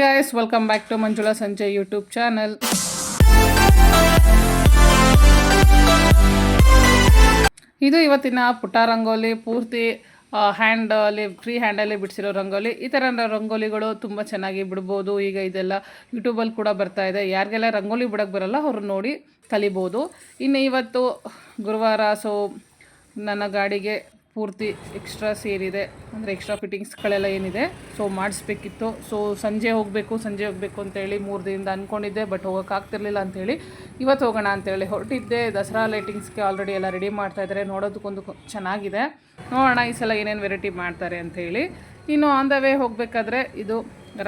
Guys welcome back to Manjula Sanjay YouTube channel ಇದು ಇವತ್ತಿನ ಪುಟ್ಟ ರಂಗೋಲಿ, ಪೂರ್ತಿ ಹ್ಯಾಂಡಲ್ಲಿ ಫ್ರೀ ಹ್ಯಾಂಡಲ್ಲಿ ಬಿಡಿಸಿರೋ ರಂಗೋಲಿ. ಈ ಥರ ರಂಗೋಲಿಗಳು ತುಂಬ ಚೆನ್ನಾಗಿ ಬಿಡ್ಬೋದು. ಈಗ ಇದೆಲ್ಲ ಯೂಟ್ಯೂಬಲ್ಲಿ ಕೂಡ ಬರ್ತಾ ಇದೆ. ಯಾರಿಗೆಲ್ಲ ರಂಗೋಲಿ ಬಿಡೋಕ್ಕೆ ಬರಲ್ಲ, ಅವರು ನೋಡಿ ಕಲಿಬೋದು. ಇನ್ನು ಇವತ್ತು ಗುರುವಾರ ಸೊ ನನ್ನ ಗಾಡಿಗೆ ಪೂರ್ತಿ ಎಕ್ಸ್ಟ್ರಾ ಸೇರಿದೆ. ಅಂದರೆ ಎಕ್ಸ್ಟ್ರಾ ಫಿಟ್ಟಿಂಗ್ಸ್ಗಳೆಲ್ಲ ಏನಿದೆ. ಸೊ ಮಾಡಿಸ್ಬೇಕಿತ್ತು. ಸೊ ಸಂಜೆ ಹೋಗಬೇಕು ಸಂಜೆ ಹೋಗಬೇಕು ಅಂತೇಳಿ ಮೂರು ದಿನದಿಂದ ಅಂದ್ಕೊಂಡಿದ್ದೆ ಬಟ್ ಹೋಗೋಕ್ಕಾಗ್ತಿರ್ಲಿಲ್ಲ ಅಂತೇಳಿ. ಇವತ್ತು ಹೋಗೋಣ ಅಂತೇಳಿ ಹೊರಟಿದ್ದೆ. ದಸರಾ ಲೈಟಿಂಗ್ಸ್ಗೆ ಆಲ್ರೆಡಿ ಎಲ್ಲ ರೆಡಿ ಮಾಡ್ತಾ ಇದ್ದಾರೆ. ನೋಡೋದಕ್ಕೊಂದು ಚೆನ್ನಾಗಿದೆ. ನೋಡೋಣ ಈ ಸಲ ಏನೇನು ವೆರೈಟಿ ಮಾಡ್ತಾರೆ ಅಂಥೇಳಿ ಇನ್ನು ಆನ್ ದ ವೇ ಹೋಗಬೇಕಾದ್ರೆ ಇದು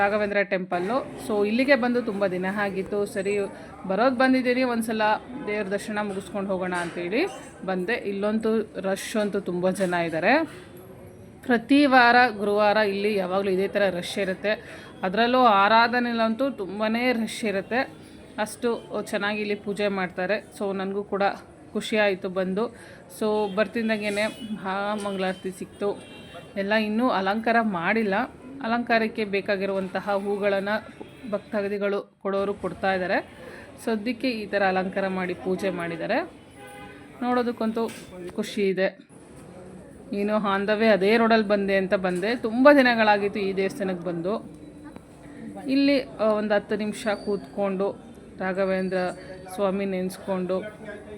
ರಾಘವೇಂದ್ರ ಟೆಂಪಲ್ಲು. ಸೊ ಇಲ್ಲಿಗೆ ಬಂದು ತುಂಬ ದಿನ ಆಗಿತ್ತು. ಸರಿ ಬರೋದು ಬಂದಿದ್ದೀನಿ ಒಂದು ಸಲ ದೇವ್ರ ದರ್ಶನ ಮುಗಿಸ್ಕೊಂಡು ಹೋಗೋಣ ಅಂತೇಳಿ ಬಂದೆ. ಇಲ್ಲಂತೂ ರಶ್ ಅಂತೂ ತುಂಬ ಜನ ಇದ್ದಾರೆ ಪ್ರತಿ ವಾರ, ಗುರುವಾರ ಇಲ್ಲಿ ಯಾವಾಗಲೂ ಇದೇ ಥರ ರಶ್ ಇರುತ್ತೆ. ಅದರಲ್ಲೂ ಆರಾಧನೆಲಂತೂ ತುಂಬಾ ರಶ್ ಇರುತ್ತೆ. ಅಷ್ಟು ಚೆನ್ನಾಗಿ ಇಲ್ಲಿ ಪೂಜೆ ಮಾಡ್ತಾರೆ. ಸೊ ನನಗೂ ಕೂಡ ಖುಷಿ ಆಯಿತು ಬಂದು. ಸೊ ಬರ್ತಿದ್ದಂಗೆ ಮಹಾಮಂಗಳಾರತಿ ಸಿಕ್ತು. ಎಲ್ಲ ಇನ್ನೂ ಅಲಂಕಾರ ಮಾಡಿಲ್ಲ. ಅಲಂಕಾರಕ್ಕೆ ಬೇಕಾಗಿರುವಂತಹ ಹೂಗಳನ್ನು ಭಕ್ತಾದಿಗಳು ಕೊಡೋರು ಕೊಡ್ತಾ ಇದ್ದಾರೆ. ಸದ್ಯಕ್ಕೆ ಈ ಥರ ಅಲಂಕಾರ ಮಾಡಿ ಪೂಜೆ ಮಾಡಿದ್ದಾರೆ. ನೋಡೋದಕ್ಕಂತೂ ಖುಷಿ ಇದೆ. ನೀನು ಆನ್ ದ ವೇ ಅದೇ ರೋಡಲ್ಲಿ ಬಂದೆ ಅಂತ ಬಂದೆ. ತುಂಬ ದಿನಗಳಾಗಿತ್ತು ಈ ದೇವಸ್ಥಾನಕ್ಕೆ ಬಂದು. ಇಲ್ಲಿ ಒಂದು ಹತ್ತು ನಿಮಿಷ ಕೂತ್ಕೊಂಡು ರಾಘವೇಂದ್ರ ಸ್ವಾಮಿ ನೆನೆಸ್ಕೊಂಡು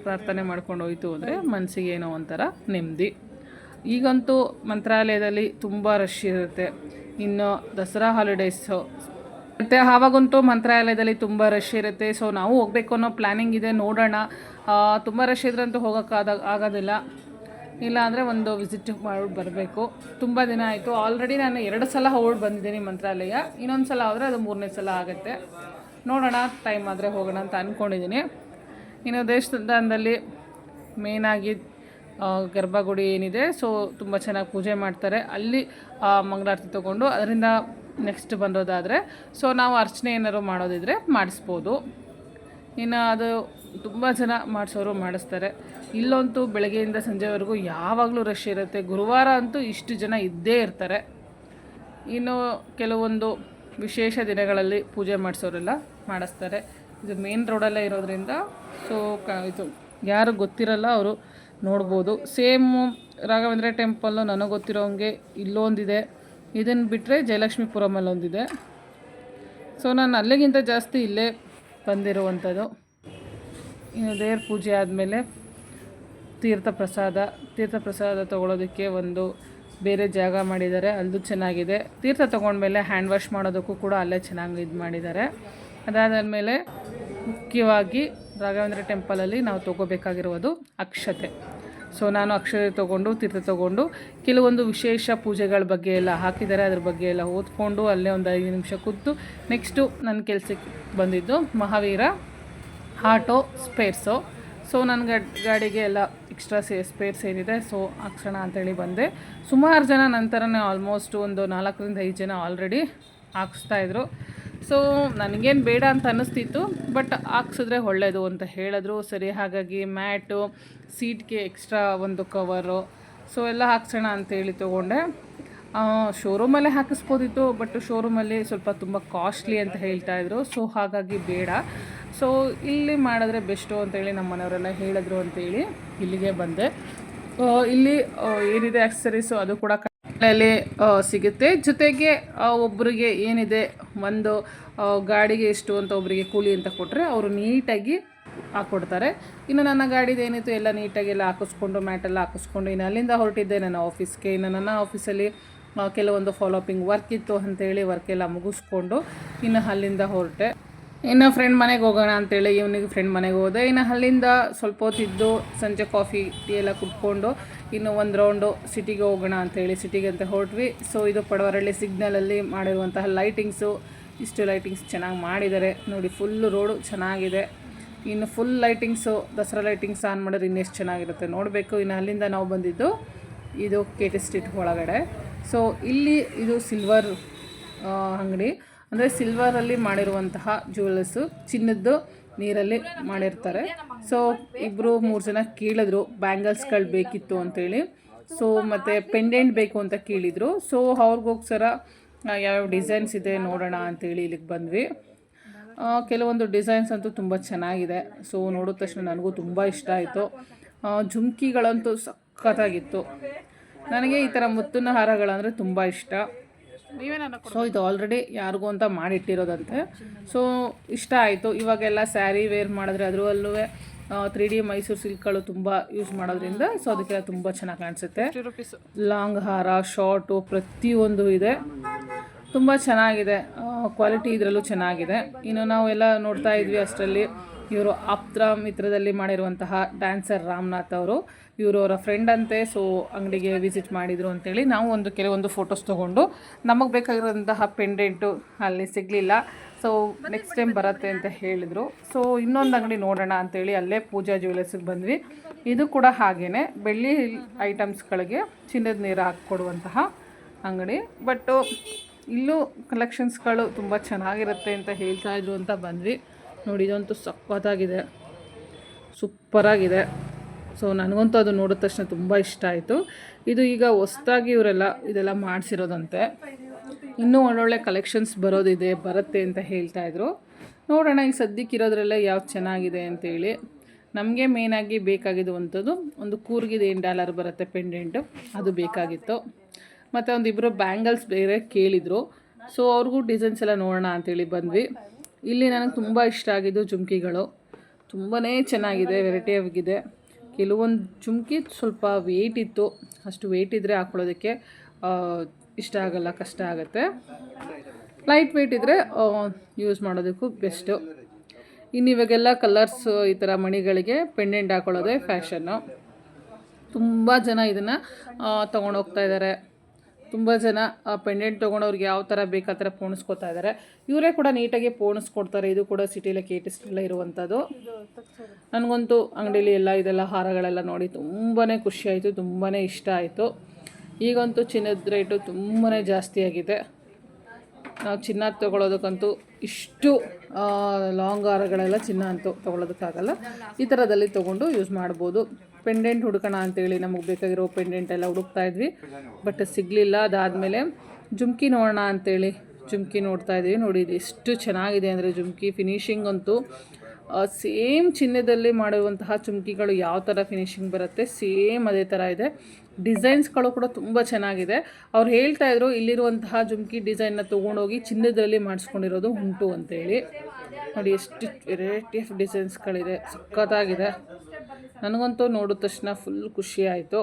ಪ್ರಾರ್ಥನೆ ಮಾಡ್ಕೊಂಡು ಹೋಯ್ತು ಅಂದರೆ ಮನಸ್ಸಿಗೆ ಏನೋ ಒಂಥರ ನೆಮ್ಮದಿ. ಈಗಂತೂ ಮಂತ್ರಾಲಯದಲ್ಲಿ ತುಂಬ ರಶ್ ಇರುತ್ತೆ. ಇನ್ನು ದಸರಾ ಹಾಲಿಡೇಸು ಮತ್ತು ಆವಾಗಂತೂ ಮಂತ್ರಾಲಯದಲ್ಲಿ ತುಂಬ ರಶ್ ಇರುತ್ತೆ. ಸೊ ನಾವು ಹೋಗಬೇಕು ಅನ್ನೋ ಪ್ಲ್ಯಾನಿಂಗ್ ಇದೆ, ನೋಡೋಣ. ತುಂಬ ರಶ್ ಇದ್ರಂತೂ ಹೋಗೋಕ್ಕಾದ ಆಗೋದಿಲ್ಲ. ಇಲ್ಲ ಅಂದರೆ ಒಂದು ವಿಸಿಟ್ ಮಾಡಿ, ಬರಬೇಕು. ತುಂಬ ದಿನ ಆಯಿತು. ಆಲ್ರೆಡಿ ನಾನು ಎರಡು ಸಲ ಹೋಗಿ ಬಂದಿದ್ದೀನಿ ಮಂತ್ರಾಲಯ. ಇನ್ನೊಂದು ಸಲ ಆದರೆ ಅದು ಮೂರನೇ ಸಲ ಆಗುತ್ತೆ. ನೋಡೋಣ ಟೈಮ್ ಆದರೆ ಹೋಗೋಣ ಅಂತ ಅಂದ್ಕೊಂಡಿದ್ದೀನಿ ಇನ್ನು ದೇಶದಲ್ಲಿ ಮೇನಾಗಿ ಗರ್ಭಗುಡಿ ಏನಿದೆ ಸೊ ತುಂಬ ಚೆನ್ನಾಗಿ ಪೂಜೆ ಮಾಡ್ತಾರೆ. ಅಲ್ಲಿ ಮಂಗಳಾರತಿ ತೊಗೊಂಡು ಅದರಿಂದ ನೆಕ್ಸ್ಟ್ ಬಂದೋದಾದರೆ ಸೊ ನಾವು ಅರ್ಚನೆ ಏನಾದ್ರು ಮಾಡೋದಿದ್ರೆ ಮಾಡಿಸ್ಬೋದು. ಇನ್ನು ಅದು ತುಂಬ ಜನ ಮಾಡಿಸೋರು ಮಾಡಿಸ್ತಾರೆ. ಇಲ್ಲಂತೂ ಬೆಳಗ್ಗೆಯಿಂದ ಸಂಜೆವರೆಗೂ ಯಾವಾಗಲೂ ರಶ್ ಇರುತ್ತೆ. ಗುರುವಾರ ಅಂತೂ ಇಷ್ಟು ಜನ ಇದ್ದೇ ಇರ್ತಾರೆ. ಇನ್ನು ಕೆಲವೊಂದು ವಿಶೇಷ ದಿನಗಳಲ್ಲಿ ಪೂಜೆ ಮಾಡಿಸೋರೆಲ್ಲ ಮಾಡಿಸ್ತಾರೆ. ಇದು ಮೇನ್ ರೋಡಲ್ಲೇ ಇರೋದ್ರಿಂದ ಸೊ ಕ ಇದು ಯಾರು ಗೊತ್ತಿರಲ್ಲ, ಅವರು ನೋಡ್ಬೋದು. ಸೇಮು ರಾಘವೇಂದ್ರ ಟೆಂಪಲ್ಲು ನನಗೆ ಗೊತ್ತಿರೋಂಗೆ ಇಲ್ಲೊಂದಿದೆ. ಇದನ್ನು ಬಿಟ್ಟರೆ ಜಯಲಕ್ಷ್ಮೀಪುರಮಲ್ಲಿ ಒಂದಿದೆ ಸೊ, ನಾನು ಅಲ್ಲಿಗಿಂತ ಜಾಸ್ತಿ ಇಲ್ಲೇ ಬಂದಿರುವಂಥದ್ದು. ಇನ್ನು ದೇವ್ರ ಪೂಜೆ ಆದಮೇಲೆ ತೀರ್ಥ ಪ್ರಸಾದ ತೀರ್ಥ ಪ್ರಸಾದ ತೊಗೊಳೋದಕ್ಕೆ ಒಂದು ಬೇರೆ ಜಾಗ ಮಾಡಿದ್ದಾರೆ. ಅಲ್ಲೂ ಚೆನ್ನಾಗಿದೆ. ತೀರ್ಥ ತೊಗೊಂಡ್ಮೇಲೆ ಹ್ಯಾಂಡ್ ವಾಶ್ ಮಾಡೋದಕ್ಕೂ ಕೂಡ ಅಲ್ಲೇ ಚೆನ್ನಾಗಿ ಇದು ಮಾಡಿದ್ದಾರೆ. ಅದಾದಮೇಲೆ ಮುಖ್ಯವಾಗಿ ರಾಘವೇಂದ್ರ ಟೆಂಪಲಲ್ಲಿ ನಾವು ತೊಗೋಬೇಕಾಗಿರೋದು ಅಕ್ಷತೆ. ಸೊ ನಾನು ಅಕ್ಷತೆ ತೊಗೊಂಡು, ತೀರ್ಥ ತೊಗೊಂಡು, ಕೆಲವೊಂದು ವಿಶೇಷ ಪೂಜೆಗಳ ಬಗ್ಗೆ ಎಲ್ಲ ಹಾಕಿದ್ದಾರೆ. ಅದ್ರ ಬಗ್ಗೆ ಎಲ್ಲ ಓದ್ಕೊಂಡು ಅಲ್ಲೇ ಒಂದು ಐದು ನಿಮಿಷ ಕೂತು ನೆಕ್ಸ್ಟು ನನ್ನ ಕೆಲಸಕ್ಕೆ ಬಂದಿದ್ದು ಮಹಾವೀರ ಆಟೋ ಸ್ಪೇರ್ಸು. ಸೊ ನನ್ನ ಗಾಡ್ ಗಾಡಿಗೆ ಎಲ್ಲ ಎಕ್ಸ್ಟ್ರಾ ಸೇ, ಸ್ಪೇರ್ಸ್ ಏನಿದೆ ಸೊ ಹಾಕ್ಸೋಣ ಅಂತೇಳಿ ಬಂದೆ. ಸುಮಾರು ಜನ ನಂತರನೇ ಆಲ್ಮೋಸ್ಟ್ ಒಂದು ನಾಲ್ಕರಿಂದ ಐದು ಜನ ಆಲ್ರೆಡಿ ಹಾಕ್ಸ್ತಾಯಿದ್ರು ಸೊ ನನಗೇನು ಬೇಡ ಅಂತ ಅನ್ನಿಸ್ತಿತ್ತು ಬಟ್ ಹಾಕ್ಸಿದ್ರೆ ಒಳ್ಳೆಯದು ಅಂತ ಹೇಳಿದ್ರು. ಸರಿ, ಹಾಗಾಗಿ ಮ್ಯಾಟು, ಸೀಟ್ಗೆ ಎಕ್ಸ್ಟ್ರಾ ಒಂದು ಕವರು ಸೊ ಎಲ್ಲ ಹಾಕ್ಸೋಣ ಅಂತೇಳಿ ತೊಗೊಂಡೆ. ಶೋರೂಮಲ್ಲೇ ಹಾಕಿಸ್ಬೋದಿತ್ತು ಬಟ್ ಶೋರೂಮಲ್ಲಿ ಸ್ವಲ್ಪ ತುಂಬ ಕಾಸ್ಟ್ಲಿ ಅಂತ ಹೇಳ್ತಾ ಇದ್ರು. ಸೊ ಹಾಗಾಗಿ ಬೇಡ. ಸೊ ಇಲ್ಲಿ ಮಾಡಿದ್ರೆ ಬೆಸ್ಟು ಅಂತೇಳಿ ನಮ್ಮ ಮನೆಯವರೆಲ್ಲ ಹೇಳಿದ್ರು ಅಂತೇಳಿ ಇಲ್ಲಿಗೆ ಬಂದೆ. ಇಲ್ಲಿ ಏನಿದೆ ಆಕ್ಸರೀಸು ಅದು ಕೂಡ ಅಲ್ಲಿ ಸಿಗುತ್ತೆ. ಜೊತೆಗೆ ಒಬ್ಬರಿಗೆ ಏನಿದೆ, ಒಂದು ಗಾಡಿಗೆ ಎಷ್ಟು ಅಂತ ಒಬ್ಬರಿಗೆ ಕೂಲಿ ಅಂತ ಕೊಟ್ಟರೆ ಅವರು ನೀಟಾಗಿ ಹಾಕ್ಕೊಡ್ತಾರೆ ಇನ್ನು ನನ್ನ ಗಾಡಿದು ಏನಿತ್ತು, ಎಲ್ಲ ನೀಟಾಗಿ ಎಲ್ಲ ಹಾಕಿಸ್ಕೊಂಡು ಮ್ಯಾಟೆಲ್ಲ ಹಾಕಿಸ್ಕೊಂಡು, ಇನ್ನು ಅಲ್ಲಿಂದ ಹೊರಟಿದ್ದೆ ನನ್ನ ಆಫೀಸ್ಗೆ. ಇನ್ನು ನನ್ನ ಆಫೀಸಲ್ಲಿ ಕೆಲವೊಂದು ಫಾಲೋಪಿಂಗ್ ವರ್ಕ್ ಇತ್ತು ಅಂತೇಳಿ ವರ್ಕೆಲ್ಲ ಮುಗಿಸ್ಕೊಂಡು, ಇನ್ನು ಅಲ್ಲಿಂದ ಹೊರಟೆ. ಇನ್ನು ಫ್ರೆಂಡ್ ಮನೆಗೆ ಹೋಗೋಣ ಅಂತೇಳಿ ಇವನಿಗೆ ಫ್ರೆಂಡ್ ಮನೆಗೆ ಹೋದೆ. ಇನ್ನು ಅಲ್ಲಿಂದ ಸ್ವಲ್ಪ ಹೊತ್ತಿದ್ದು ಸಂಜೆ ಕಾಫಿ ಟೀ ಎಲ್ಲ ಕುಟ್ಕೊಂಡು ಇನ್ನು ಒಂದು ರೌಂಡು ಸಿಟಿಗೆ ಹೋಗೋಣ ಅಂತೇಳಿ ಸಿಟಿಗೆ ಅಂತ ಹೊರಟ್ವಿ. ಸೊ ಇದು ಪಡವರಳ್ಳಿ ಸಿಗ್ನಲಲ್ಲಿ ಮಾಡಿರುವಂತಹ ಲೈಟಿಂಗ್ಸು ಇಷ್ಟು ಲೈಟಿಂಗ್ಸ್ ಚೆನ್ನಾಗಿ ಮಾಡಿದ್ದಾರೆ. ನೋಡಿ ಫುಲ್ಲು ರೋಡು ಚೆನ್ನಾಗಿದೆ. ಇನ್ನು full lightings Dasara lightings on ಮಾಡಿದ್ರೆ ಇನ್ನೆಷ್ಟು ಚೆನ್ನಾಗಿರುತ್ತೆ ನೋಡಬೇಕು. ಇನ್ನು ಅಲ್ಲಿಂದ ನಾವು ಬಂದಿದ್ದು ಇದು ಕೆ ಟಿ ಸ್ಟ್ರೀಟ್ ಒಳಗಡೆ. ಸೊ ಇಲ್ಲಿ ಇದು ಸಿಲ್ವರ್ ಅಂಗಡಿ. ಅಂದರೆ ಸಿಲ್ವರಲ್ಲಿ ಮಾಡಿರುವಂತಹ ಜ್ಯುವೆಲ್ಸು ಚಿನ್ನದ್ದು ನೀರಲ್ಲಿ ಮಾಡಿರ್ತಾರೆ. ಸೊ ಇಬ್ಬರು ಮೂರು ಜನ ಕೇಳಿದ್ರು ಬ್ಯಾಂಗಲ್ಸ್ಗಳು ಬೇಕಿತ್ತು ಅಂತೇಳಿ. ಸೊ ಮತ್ತು ಪೆಂಡೆಂಟ್ ಬೇಕು ಅಂತ ಕೇಳಿದರು. ಸೊ ಅವ್ರಿಗೋಸ್ಕರ ಯಾವ್ಯಾವ ಡಿಸೈನ್ಸ್ ಇದೆ ನೋಡೋಣ ಅಂತೇಳಿ ಇಲ್ಲಿಗೆ ಬಂದ್ವಿ. ಕೆಲವೊಂದು ಡಿಸೈನ್ಸ್ ಅಂತೂ ತುಂಬ ಚೆನ್ನಾಗಿದೆ. ಸೊ ನೋಡಿದ ತಕ್ಷಣ ನನಗೂ ತುಂಬ ಇಷ್ಟ ಆಯಿತು. ಜುಮ್ಕಿಗಳಂತೂ ಸಖತ್ತಾಗಿತ್ತು. ನನಗೆ ಈ ಥರ ಮುತ್ತಿನ ಹಾರಗಳಂದರೆ ತುಂಬ ಇಷ್ಟ. ಸೊ ಇದು ಆಲ್ರೆಡಿ ಯಾರಿಗೂ ಅಂತ ಮಾಡಿಟ್ಟಿರೋದಂತೆ. ಸೊ ಇಷ್ಟ ಆಯಿತು. ಇವಾಗೆಲ್ಲ ಸ್ಯಾರಿ ವೇರ್ ಮಾಡಿದ್ರೆ ಅದರಲ್ಲೂ ತ್ರೀ ಡಿ ಮೈಸೂರು ಸಿಲ್ಕ್ಗಳು ತುಂಬ ಯೂಸ್ ಮಾಡೋದ್ರಿಂದ ಸೊ ಅದಕ್ಕೆಲ್ಲ ತುಂಬ ಚೆನ್ನಾಗಿ ಕಾಣಿಸುತ್ತೆ. ಲಾಂಗ್ ಹಾರ ಶಾರ್ಟು ಪ್ರತಿಯೊಂದು ಇದೆ. ತುಂಬ ಚೆನ್ನಾಗಿದೆ. ಕ್ವಾಲಿಟಿ ಇದರಲ್ಲೂ ಚೆನ್ನಾಗಿದೆ. ಇನ್ನು ನಾವೆಲ್ಲ ನೋಡ್ತಾ ಇದ್ವಿ ಅಷ್ಟರಲ್ಲಿ. ಇವರು ಆಪ್ತ್ರ ಮಿತ್ರದಲ್ಲಿ ಮಾಡಿರುವಂತಹ ಡ್ಯಾನ್ಸರ್ ರಾಮನಾಥ್ ಅವರು. ಇವರು ಅವರ ಫ್ರೆಂಡ್ ಅಂತೆ ಸೊ ಅಂಗಡಿಗೆ ವಿಸಿಟ್ ಮಾಡಿದರು ಅಂತೇಳಿ ನಾವು ಒಂದು ಕೆಲವೊಂದು ಫೋಟೋಸ್ ತೊಗೊಂಡು ನಮಗೆ ಬೇಕಾಗಿರೋಂತಹ ಪೆಂಡೆಂಟು ಅಲ್ಲಿ ಸಿಗಲಿಲ್ಲ. ಸೊ ನೆಕ್ಸ್ಟ್ ಟೈಮ್ ಬರುತ್ತೆ ಅಂತ ಹೇಳಿದರು. ಸೊ ಇನ್ನೊಂದು ಅಂಗಡಿ ನೋಡೋಣ ಅಂತೇಳಿ ಅಲ್ಲೇ ಪೂಜಾ ಜ್ಯುವೆಲರ್ಸಿಗೆ ಬಂದ್ವಿ. ಇದು ಕೂಡ ಹಾಗೇ ಬೆಳ್ಳಿ ಐಟಮ್ಸ್ಗಳಿಗೆ ಚಿನ್ನದ ನೀರು ಹಾಕ್ಕೊಡುವಂತಹ ಅಂಗಡಿ. ಬಟ್ಟು ಇಲ್ಲೂ ಕಲೆಕ್ಷನ್ಸ್ಗಳು ತುಂಬ ಚೆನ್ನಾಗಿರುತ್ತೆ ಅಂತ ಹೇಳ್ತಾ ಇದ್ರು ಅಂತ ಬಂದ್ವಿ. ನೋಡಿ, ಇದಂತೂ ಸಖತ್ತಾಗಿದೆ. ಸೂಪರಾಗಿದೆ. ಸೊ ನನಗಂತೂ ಅದು ನೋಡಿದ ತಕ್ಷಣ ತುಂಬ ಇಷ್ಟ ಆಯಿತು. ಇದು ಈಗ ಹೊಸ್ದಾಗಿ ಇವರೆಲ್ಲ ಇದೆಲ್ಲ ಮಾಡಿಸಿರೋದಂತೆ. ಇನ್ನೂ ಒಳ್ಳೊಳ್ಳೆ ಕಲೆಕ್ಷನ್ಸ್ ಬರೋದಿದೆ, ಬರುತ್ತೆ ಅಂತ ಹೇಳ್ತಾ ಇದ್ರು. ನೋಡೋಣ ಈಗ ಸದ್ಯಕ್ಕೆ ಇರೋದ್ರಲ್ಲೇ ಯಾವ್ದು ಚೆನ್ನಾಗಿದೆ ಅಂತೇಳಿ ನಮಗೆ ಮೇಯ್ನಾಗಿ ಬೇಕಾಗಿರುವಂಥದ್ದು ಒಂದು ಕೂರ್ಗಿದ ಏನು ಡಾಲರ್ ಬರುತ್ತೆ ಪೆಂಡೆಂಟು ಅದು ಬೇಕಾಗಿತ್ತು. ಮತ್ತು ಒಂದಿಬ್ಬರು ಬ್ಯಾಂಗಲ್ಸ್ ಬೇರೆ ಕೇಳಿದರು. ಸೊ ಅವ್ರಿಗೂ ಡಿಸೈನ್ಸ್ ಎಲ್ಲ ನೋಡೋಣ ಅಂತೇಳಿ ಬಂದ್ವಿ. ಇಲ್ಲಿ ನನಗೆ ತುಂಬ ಇಷ್ಟ ಆಗಿದ್ದು ಜುಮ್ಕಿಗಳು. ತುಂಬಾ ಚೆನ್ನಾಗಿದೆ ವೆರೈಟಿ ಆಗಿದೆ. ಕೆಲವೊಂದು ಜುಮ್ಕಿ ಸ್ವಲ್ಪ ವೆಯ್ಟ್ ಇತ್ತು. ಅಷ್ಟು ವೆಯ್ಟ್ ಇದ್ದರೆ ಹಾಕ್ಕೊಳ್ಳೋದಕ್ಕೆ ಇಷ್ಟ ಆಗಲ್ಲ, ಕಷ್ಟ ಆಗುತ್ತೆ. ಲೈಟ್ ವೆಯ್ಟ್ ಇದ್ದರೆ ಯೂಸ್ ಮಾಡೋದಕ್ಕೂ ಬೆಸ್ಟು ಇನ್ನು ಇವಾಗೆಲ್ಲ ಕಲರ್ಸ್ ಈ ಥರ ಮಣಿಗಳಿಗೆ ಪೆಂಡೆಂಟ್ ಹಾಕೊಳ್ಳೋದೇ ಫ್ಯಾಷನ್ನು ತುಂಬ ಜನ ಇದನ್ನು ತೊಗೊಂಡೋಗ್ತಾ ಇದ್ದಾರೆ ತುಂಬ ಜನ ಪೆಂಡೆಂಟ್ ತೊಗೊಂಡವ್ರಿಗೆ ಯಾವ ಥರ ಬೇಕಾ ಥರ ಪೋಣಿಸ್ಕೊತಾ ಇದ್ದಾರೆ ಇವರೇ ಕೂಡ ನೀಟಾಗಿ ಪೋಣಿಸ್ಕೊಡ್ತಾರೆ. ಇದು ಕೂಡ ಸಿಟಿಲಿ ಕೇಟಿಸ್ಟೆಲ್ಲ ಇರುವಂಥದ್ದು ನನಗಂತೂ ಅಂಗಡೀಲಿ ಎಲ್ಲ ಇದೆಲ್ಲ ಹಾರಗಳೆಲ್ಲ ನೋಡಿ ತುಂಬಾ ಖುಷಿಯಾಯಿತು ತುಂಬಾ ಇಷ್ಟ ಆಯಿತು. ಈಗಂತೂ ಚಿನ್ನದ ರೇಟು ತುಂಬಾ ಜಾಸ್ತಿ ಆಗಿದೆ. ನಾವು ಚಿನ್ನ ತೊಗೊಳೋದಕ್ಕಂತೂ ಇಷ್ಟು ಲಾಂಗ್ ಹಾರಗಳೆಲ್ಲ ಚಿನ್ನ ಅಂತೂ ತೊಗೊಳೋದಕ್ಕಾಗಲ್ಲ. ಈ ಥರದಲ್ಲಿ ತೊಗೊಂಡು ಯೂಸ್ ಮಾಡ್ಬೋದು. ಪೆಂಡೆಂಟ್ ಹುಡುಕೋಣ ಅಂತೇಳಿ ನಮಗೆ ಬೇಕಾಗಿರೋ ಪೆಂಡೆಂಟ್ ಎಲ್ಲ ಹುಡುಕ್ತಾ ಇದ್ವಿ. ಬಟ್ ಸಿಗಲಿಲ್ಲ. ಅದಾದಮೇಲೆ ಜುಮ್ಕಿ ನೋಡೋಣ ಅಂತೇಳಿ ಜುಮ್ಕಿ ನೋಡ್ತಾ ಇದ್ವಿ. ನೋಡಿ ಎಷ್ಟು ಚೆನ್ನಾಗಿದೆ ಅಂದರೆ ಜುಮ್ಕಿ ಫಿನಿಶಿಂಗ್ ಅಂತೂ. ಸೇಮ್ ಚಿನ್ನದಲ್ಲಿ ಮಾಡುವಂತಹ ಚುಮ್ಕಿಗಳು ಯಾವ ಥರ ಫಿನಿಶಿಂಗ್ ಬರುತ್ತೆ ಸೇಮ್ ಅದೇ ಥರ ಇದೆ. ಡಿಸೈನ್ಸ್ಗಳು ಕೂಡ ತುಂಬ ಚೆನ್ನಾಗಿದೆ. ಅವ್ರು ಹೇಳ್ತಾ ಇದ್ರು ಇಲ್ಲಿರುವಂತಹ ಜುಮ್ಕಿ ಡಿಸೈನ್ನ ತೊಗೊಂಡೋಗಿ ಚಿನ್ನದಲ್ಲಿ ಮಾಡಿಸ್ಕೊಂಡಿರೋದು ಉಂಟು ಅಂತೇಳಿ. ನೋಡಿ, ಎಷ್ಟು ವೆರೈಟಿ ಆಫ್ ಡಿಸೈನ್ಸ್ಗಳಿದೆ ಸಖತ್ತಾಗಿದೆ. ನನಗಂತೂ ನೋಡಿದ ತಕ್ಷಣ ಫುಲ್ ಖುಷಿ ಆಯಿತು.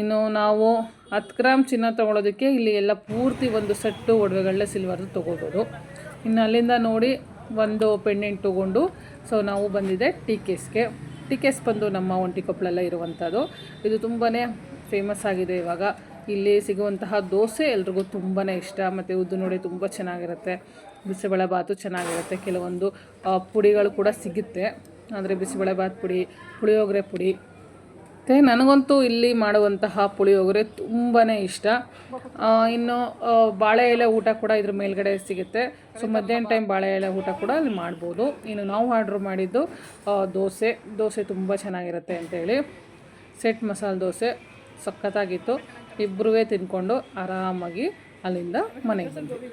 ಇನ್ನು ನಾವು ಹತ್ತು ಗ್ರಾಮ್ ಚಿನ್ನ ತೊಗೊಳೋದಕ್ಕೆ ಇಲ್ಲಿ ಎಲ್ಲ ಪೂರ್ತಿ ಒಂದು ಸೆಟ್ಟು ಒಡವೆಗಳನ್ನ ಸಿಲ್ವರ್ದು ತೊಗೋಬೋದು. ಇನ್ನು ಅಲ್ಲಿಂದ ನೋಡಿ ಒಂದು ಪೆಂಡೆಂಟ್ ತೊಗೊಂಡು ಸೊ ನಾವು ಬಂದಿದೆ ಟಿ ಕೆಸ್ಗೆ ಟಿ ಕೆಸ್ ಬಂದು ನಮ್ಮ ಒಂಟಿ ಕೊಪ್ಪಳೆಲ್ಲ ಇರುವಂಥದ್ದು ಇದು ತುಂಬಾ ಫೇಮಸ್ ಆಗಿದೆ ಇವಾಗ. ಇಲ್ಲಿ ಸಿಗುವಂತಹ ದೋಸೆ ಎಲ್ರಿಗೂ ತುಂಬಾ ಇಷ್ಟ. ಮತ್ತು ಉದ್ದು ನೋಡಿ ತುಂಬ ಚೆನ್ನಾಗಿರುತ್ತೆ. ಬಿಸಿಬೇಳೆ ಭಾತು ಚೆನ್ನಾಗಿರುತ್ತೆ. ಕೆಲವೊಂದು ಪುಡಿಗಳು ಕೂಡ ಸಿಗುತ್ತೆ. ಅಂದರೆ ಬಿಸಿಬೇಳೆ ಬಾತ್ ಪುಡಿ, ಪುಳಿಯೋಗರೆ ಪುಡಿ. ಮತ್ತು ನನಗಂತೂ ಇಲ್ಲಿ ಮಾಡುವಂತಹ ಪುಳಿಯೋಗರೆ ತುಂಬಾ ಇಷ್ಟ. ಇನ್ನು ಬಾಳೆ ಎಲೆ ಊಟ ಕೂಡ ಇದ್ರ ಮೇಲ್ಗಡೆ ಸಿಗುತ್ತೆ. ಸೊ ಮಧ್ಯಾಹ್ನ ಟೈಮ್ ಬಾಳೆ ಎಲೆ ಊಟ ಕೂಡ ಅಲ್ಲಿ ಮಾಡ್ಬೋದು. ಇನ್ನು ನಾವು ಆರ್ಡ್ರ್ ಮಾಡಿದ್ದು ದೋಸೆ. ದೋಸೆ ತುಂಬ ಚೆನ್ನಾಗಿರುತ್ತೆ ಅಂತೇಳಿ. ಸೆಟ್ ಮಸಾಲೆ ದೋಸೆ ಸಖತ್ತಾಗಿತ್ತು. ಇಬ್ಬರೂ ತಿಂದ್ಕೊಂಡು ಆರಾಮಾಗಿ ಅಲ್ಲಿಂದ ಮನೆಗೆ ಬಂದ್ವಿ.